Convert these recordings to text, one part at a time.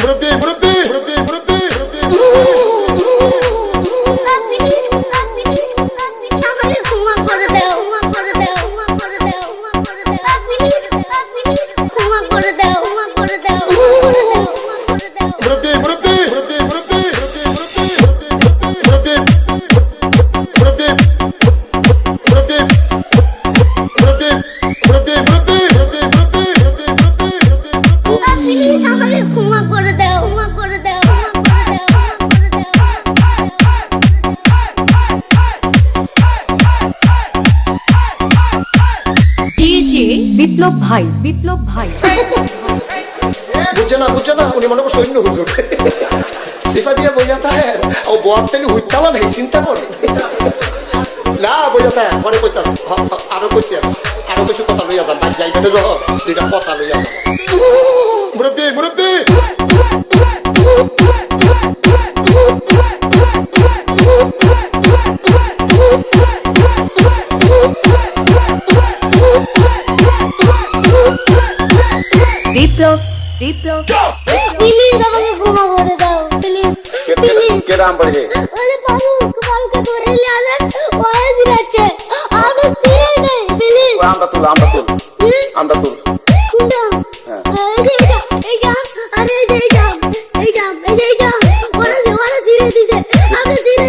Murabbi, Murabbi, Murabbi, Murabbi, Murabbi. করে দাও করে দাও বিপ্লব ভাই বিপ্লব ভাই বুঝছে না বুঝছে না উনি মনে করছে সৈন্য হুজুর। সিফা দিয়ে বোঝাতে হ্যাঁ ও বোয়ার তেলি হুইতালা নেই চিন্তা করে। না বোঝাতে পরে কইতাস আরও কইতাস আরও কিছু কথা লইয়া যান ভাই রহ দুইটা কথা লইয়া যান। মুরব্বি মুরব্বি! বিপ্লব প্লিজ আমাকে ক্ষমা করে দাও প্লিজ প্লিজ কে নাম পড়ে আরে বাবু কালকে ধরে নিয়ে আসেন ওই দিচ্ছে আমি তীরে নেই প্লিজ আমরা তুল আমরা তুল আমরা তুল শুনো আরে এটা এটা আরে এটা এটা এটা এটা ওরা ওরা তীরে দিছে আমরা তীরে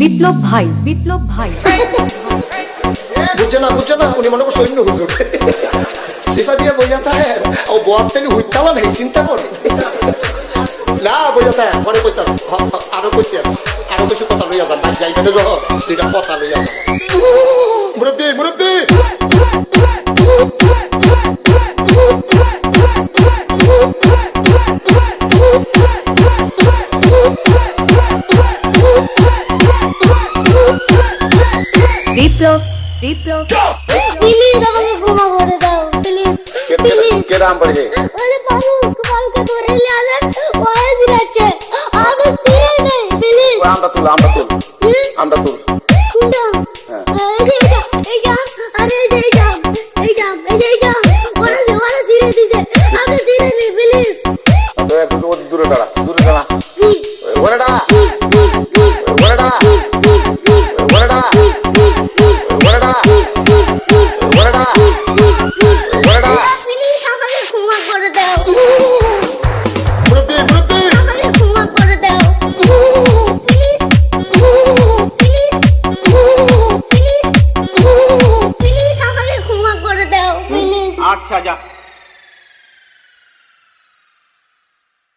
বিপ্লব ভাই বিপ্লব ভাই। বুঝছে না বুঝছে না, উনি মনে করছে অন্য হুজুর। সেটা দিয়ে হ্যাঁ ও হুইতালা নেই, চিন্তা করে। না বোঝাতে পরে কইতাস আরও আরও কিছু কথা লইয়া যান যাইতে রহ, দুইটা কথা লইয়া মুরব্বি মুরব্বি! বিপ্লব বিপ্লব প্লিজ আমাকে ক্ষমা করে দাও প্লিজ প্লিজ কেরাম পড়ে ওরে বাবু কালকে ধরে নিয়ে ওয়ে দিচ্ছে আমি দিয়ে নেই প্লিজ আমরা তুল আমরা তুল আমরা তুল কোনটা এই যে এই যা এই যা